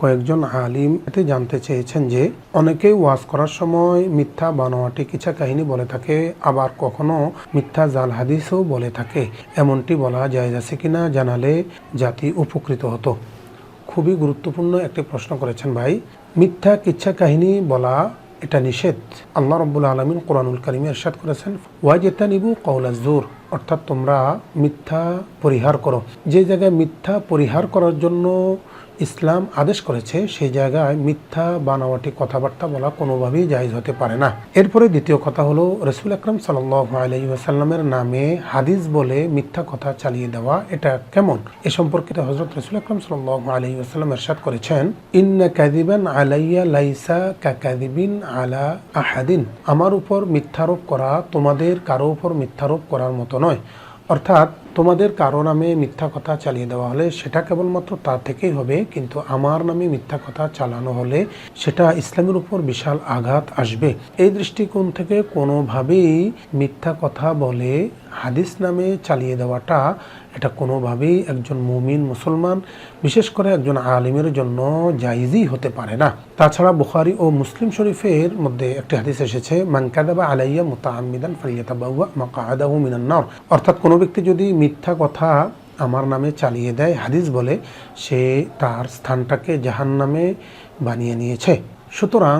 কয়েকজন আলিম এতে জানতে চেয়েছেন যে অনেকেই ওয়াজ করার সময় মিথ্যা বানোয়াটি কিছা কাহিনী বলে থাকে, আবার কখনো মিথ্যা জাল হাদিসও বলে থাকে। এমনটি বলা যায় আছে কিনা জানালে জাতি উপকৃত হতো। খুবই গুরুত্বপূর্ণ একটি প্রশ্ন করেছেন ভাই। মিথ্যা কিচ্ছা কাহিনী বলা এটা নিষেধ। আল্লাহ রব্বুল আলমিন কোরআনুল করিমে এরশাদ করেছেন ওয়াজেতা নিবু কৌলাজুর অর্থাৎ তোমরা মিথ্যা পরিহার করো। যে জায়গায় মিথ্যা পরিহার করার জন্য ইসলাম আদেশ করেছে, সেই জায়গায় মিথ্যা বানাওয়াটি কথাবার্তা বলা কোনোভাবেই জায়জ হতে পারে না। এরপরে দ্বিতীয় কথা হলো, রসুল আকরম সাল্লাসাল্লামের নামে হাদিস বলে মিথ্যা কথা চালিয়ে দেওয়া, এটা কেমন? এ সম্পর্কিত হজরত রসুল আকরম সাল্লাম এরশাদ করেছেন, ইন্না কাদিবান আলাইয়া লাইসা কাকাদিবিন আলা আহাদিন। আমার উপর মিথ্যারোপ করা তোমাদের কারও উপর মিথ্যারোপ করার মতো নয়। অর্থাৎ তোমাদের কারও নামে মিথ্যা কথা চালিয়ে দেওয়া হলে সেটা কেবলমাত্র তা থেকেই হবে, কিন্তু আমার নামে মিথ্যা কথা চালানো হলে সেটা ইসলামের উপর বিশাল আঘাত আসবে। এই দৃষ্টিকোণ থেকে কোনোভাবেই মিথ্যা কথা বলে হাদিস নামে চালিয়ে দেওয়াটা এটা কোনোভাবেই একজন মুমিন মুসলমান, বিশেষ করে একজন আলিমের জন্য জাইজই হতে পারে না। তাছাড়া বুখারি ও মুসলিম শরীফের মধ্যে একটি হাদিস এসেছে মানকাদাবা আলাইয়া মুতাআমিদান ফালিয়াতাবাউয়া মাকাআদাহু মিনান নার। অর্থাৎ কোনো ব্যক্তি যদি মিথ্যা কথা আমার নামে চালিয়ে দেয়, হাদিস বলে, সে তার স্থানটাকে জাহান নামে বানিয়ে নিয়েছে। সুতরাং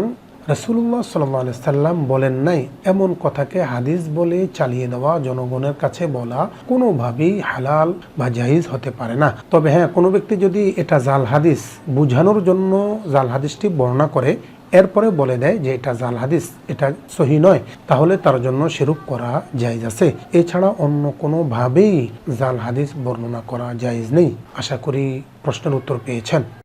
রসুল্লাহ সাল্লাহ সাল্লাম বলেন নাই, এমন কথাকে হাদিস বলে চালিয়ে দেওয়া জনগণের কাছে বলা কোনোভাবেই হালাল বা জাহিজ হতে পারে না। তবে হ্যাঁ কোনো ব্যক্তি যদি এটা জাল হাদিস বুঝানোর জন্য জাল হাদিসটি বর্ণনা করে, এরপরে বলে দেয় যে এটা জাল হাদিস, এটা সহি নয়, তাহলে তার জন্য সেরূপ করা জায়জ আছে। এছাড়া অন্য কোনোভাবেই জাল হাদিস বর্ণনা করা জায়জ নেই। আশা করি প্রশ্নের উত্তর পেয়েছেন।